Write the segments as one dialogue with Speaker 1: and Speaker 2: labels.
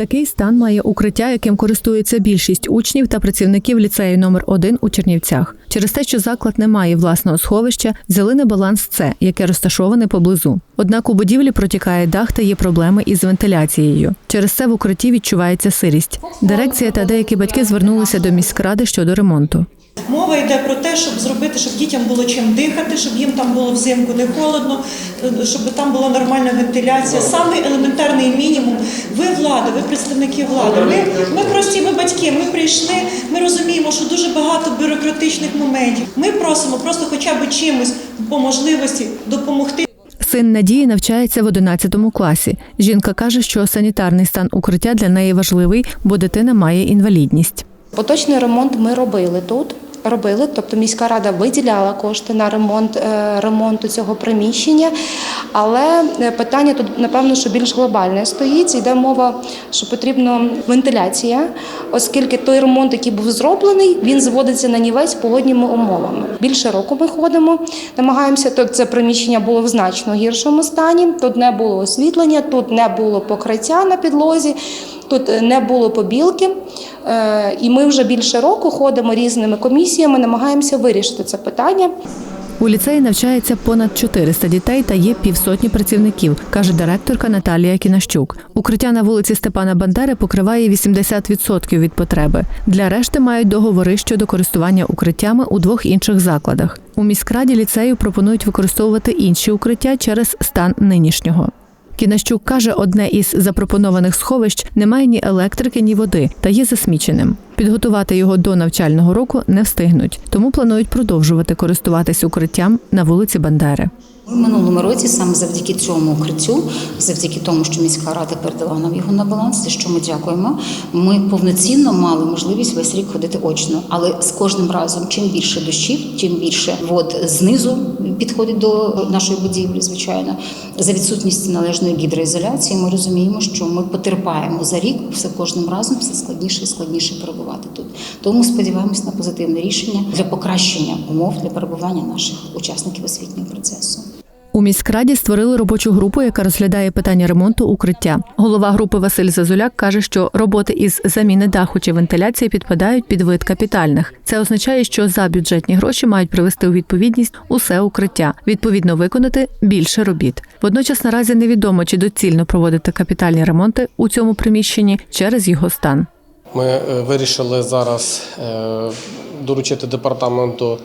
Speaker 1: Такий стан має укриття, яким користується більшість учнів та працівників ліцею номер 1 у Чернівцях. Через те, що заклад не має власного сховища, взяли на баланс це, яке розташоване поблизу. Однак у будівлі протікає дах та є проблеми із вентиляцією. Через це в укритті відчувається сирість. Дирекція та деякі батьки звернулися до міськради щодо ремонту.
Speaker 2: Мова йде про те, щоб зробити, щоб дітям було чим дихати, щоб їм там було взимку не холодно, е, щоб там була нормальна вентиляція. Самий елементарний мінімум. Ви влада, ви представники влади. Ми, ми прості, ми батьки. Ми прийшли. Ми розуміємо, що дуже багато бюрократичних моментів. Ми просимо просто хоча б чимось по можливості допомогти.
Speaker 1: Син Надії навчається в 11 класі. Жінка каже, що санітарний стан укриття для неї важливий, бо дитина має інвалідність.
Speaker 3: Поточний ремонт ми робили тут. Робили, тобто міська рада виділяла кошти на ремонт е, ремонту цього приміщення, але е, питання тут напевно, що більш глобальне стоїть. Йде мова, що потрібна вентиляція, оскільки той ремонт, який був зроблений, він зводиться на нівець погодніми умовами. Більше року ми ходимо, намагаємося. Тут це приміщення було в значно гіршому стані. Тут не було освітлення, тут не було покриття на підлозі. Тут е, не було побілки, Е, і ми вже більше року ходимо різними комісіями, намагаємося вирішити це питання.
Speaker 1: У ліцеї навчається понад 400 дітей та є півсотні працівників, каже директорка Наталія Кінащук. Укриття на вулиці Степана Бандери покриває 80% від потреби. Для решти мають договори щодо користування укриттями у двох інших закладах. У міськраді ліцею пропонують використовувати інші укриття через стан нинішнього. Кінащук каже, одне із запропонованих сховищ не має ні електрики, ні води та є засміченим. Підготувати його до навчального року не встигнуть, тому планують продовжувати користуватись укриттям на вулиці Бандери.
Speaker 4: В минулому році саме завдяки цьому укриттю, завдяки тому, що міська рада передала нам його на баланс, за що ми дякуємо. Ми повноцінно мали можливість весь рік ходити очно. Але з кожним разом, чим більше дощів, тим більше вод знизу підходить до нашої будівлі. Звичайно, за відсутністю належної гідроізоляції, ми розуміємо, що ми потерпаємо за рік все кожним разом все складніше і складніше перебувати тут. Тому сподіваємось на позитивне рішення для покращення умов для перебування наших учасників освітнього процесу.
Speaker 1: У міськраді створили робочу групу, яка розглядає питання ремонту укриття. Голова групи Василь Зазуляк каже, що роботи із заміни даху чи вентиляції підпадають під вид капітальних. Це означає, що за бюджетні гроші мають привести у відповідність усе укриття, відповідно виконати більше робіт. Водночас наразі невідомо, чи доцільно проводити капітальні ремонти у цьому приміщенні через його стан.
Speaker 5: Ми е, вирішили зараз е, доручити департаменту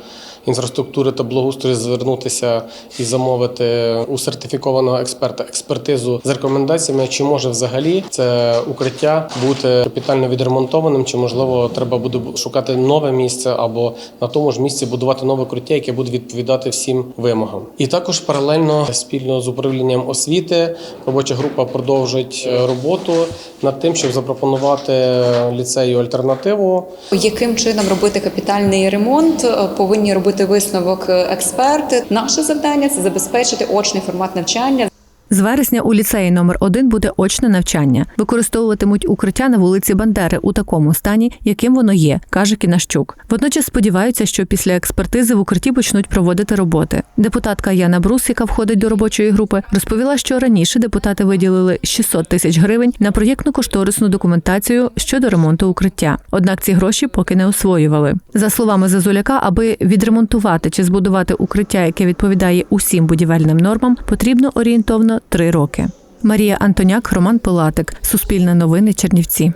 Speaker 5: інфраструктури та благоустрою звернутися і замовити у сертифікованого експерта експертизу з рекомендаціями, чи може взагалі це укриття бути капітально відремонтованим, чи можливо треба буде шукати нове місце або на тому ж місці будувати нове укриття, яке буде відповідати всім вимогам. І також паралельно спільно з управлінням освіти робоча група продовжить е, роботу над тим, щоб запропонувати ліцею альтернативу
Speaker 6: Яким чином робити капітальний ремонт, е, повинні робити висновок е, експерти. Наше завдання це забезпечити очний формат навчання.
Speaker 1: З вересня у ліцеї номер 1 буде очне навчання. Використовуватимуть укриття на вулиці Бандери у такому стані, яким воно є, каже Кінащук. Водночас сподіваються, що після експертизи в укритті почнуть проводити роботи. Депутатка Яна Брус, яка входить до робочої групи, розповіла, що раніше депутати виділили 600 тисяч гривень на проєктно-кошторисну документацію щодо ремонту укриття. Однак ці гроші поки не освоювали. За словами Зазуляка, аби відремонтувати чи збудувати укриття, яке відповідає усім будівельним нормам, потрібно орієнтовно три роки. Марія Антоняк, Роман Пилатик, Суспільне новини, Чернівці.